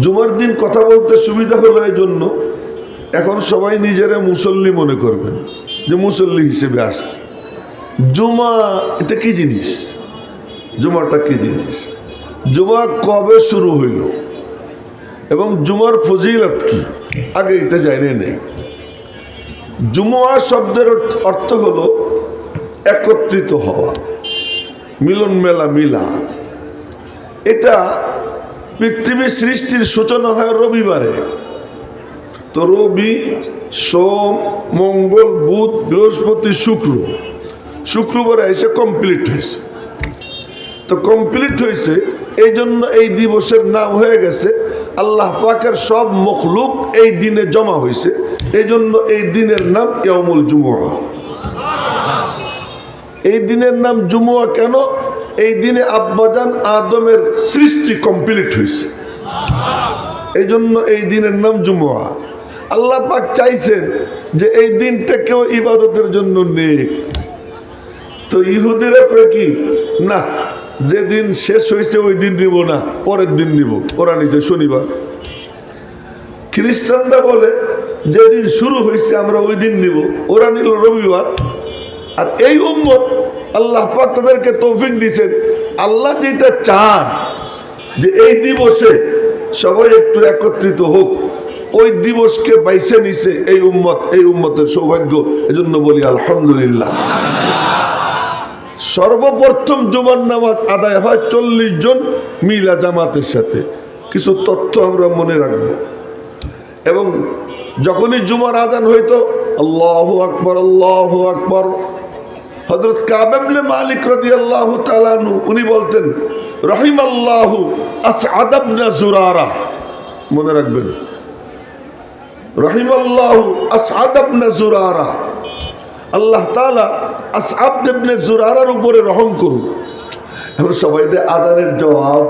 জুমার দিন কথা বলতে সুবিধা হলো এই জন্য এখন সবাই নিজেরা মুসল্লি মনে করবেন, যে মুসল্লি হিসেবে আসছে। জুমা, এটা কি জিনিস? জুমাটা কি জিনিস? জুমা কবে শুরু হইল? এবং জুমার ফজিলত কি? আগে এটা জানে নেই। জুমুয়া শব্দের অর্থ- হলো একত্রিত হওয়া মিলন মেলা মিলা এটা পৃথিবীর সৃষ্টির সূচনা হয় রবিবারে। তো রবি, সোম, মঙ্গল, বুধ, বৃহস্পতি, শুক্র। শুক্রবারে এসে কমপ্লিট হয়েছে। তো কমপ্লিট হয়েছে এই জন্য এই দিবসের নাম হয়ে গেছে, আল্লাহ পাকের সব মখলুক এই দিনে জমা হয়েছে। এই জন্য এই দিনের নাম ইয়ামুল জুমুয়া। এই দিনের নাম জুমুয়া কেন? এই দিনে আব্বাজান আদমের সৃষ্টি কমপ্লিট হয়েছে। এই জন্য এই দিনের নাম জুমুয়া। আল্লাহ পাক চাইছেন যে এই দিনটা কেউ ইবাদতের জন্য নেই তো ইহুদিরা কয় কি? না, যেদিন শেষ হয়েছে ওই দিন নিব না, পরের দিন নিব। ওরা নিছে শনিবার খ্রিস্টানরা বলে, যেদিন শুরু হয়েছে আমরা ওই দিন নিব। ওরা নিল রবিবার। আর এই উম্মত আল্লাহ পাক তাদেরকে তৌফিক দিয়েছেন। আল্লাহ যেটা চান যে এই দিবসে সবাই একটু একত্রিত হোক, ওই দিবসকে বাইছে নিছে এই উম্মত, এই উম্মতের সৌভাগ্য, এজন্য বলি আলহামদুলিল্লাহ। সর্বপ্রথম জুমার নামাজ আদায় হয় চল্লিশ জন মিলা জামাতের সাথে। কিছু তথ্য আমরা মনে রাখব। এবং যখনই জুমার আজান হইতো, আল্লাহ আকবর আল্লাহ আকবর হজরত কাবেবনে মালিক রদি আল্লাহ তালানু উনি বলতেন রহিম আল্লাহ আস আদাবনা জুরারা। মনে রাখবেন রহিম আল্লাহ আস আদাবনা জুরারা। আল্লাহ তালা আসআব দেবনে জুরারার উপরে রহম করুন। এখন সবাই দে আদানের জবাব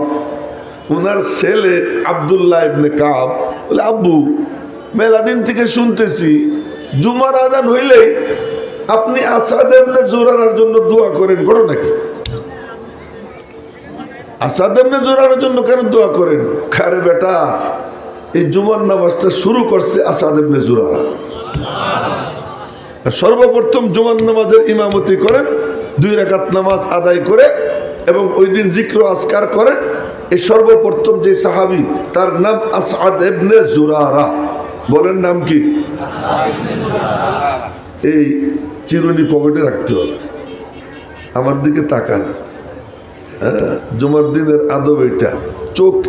ওনার ছেলে আবদুল্লাহ ইবনে কাব, বলে, আব্বু মেলা দিন থেকে শুনতেছি, জুমার আজান হইলেই আপনি আসাদ এমনি জোরানোর জন্য দোয়া করেন, করো নাকি? আসাদ এমনি জোরানোর জন্য কেন দোয়া করেন? খারে বেটা, এই জুমার নামাজটা শুরু করছে আসাদ এমনি জোরারা। সর্বপ্রথম জুমান নামাজের ইমামতি করেন, দুই রাকাত নামাজ আদায় করে এবং ওই দিন জিক্র আসকার করেন। এই সর্বপ্রথম যে সাহাবি, তার নাম আসাদ এবনে জুরারা। বলেন নাম কি? এই চিরুনি পকেটে রাখতে হবে। আমার দিকে তাকান। হ্যাঁ, জুমার দিনের আদব এটা। চোখ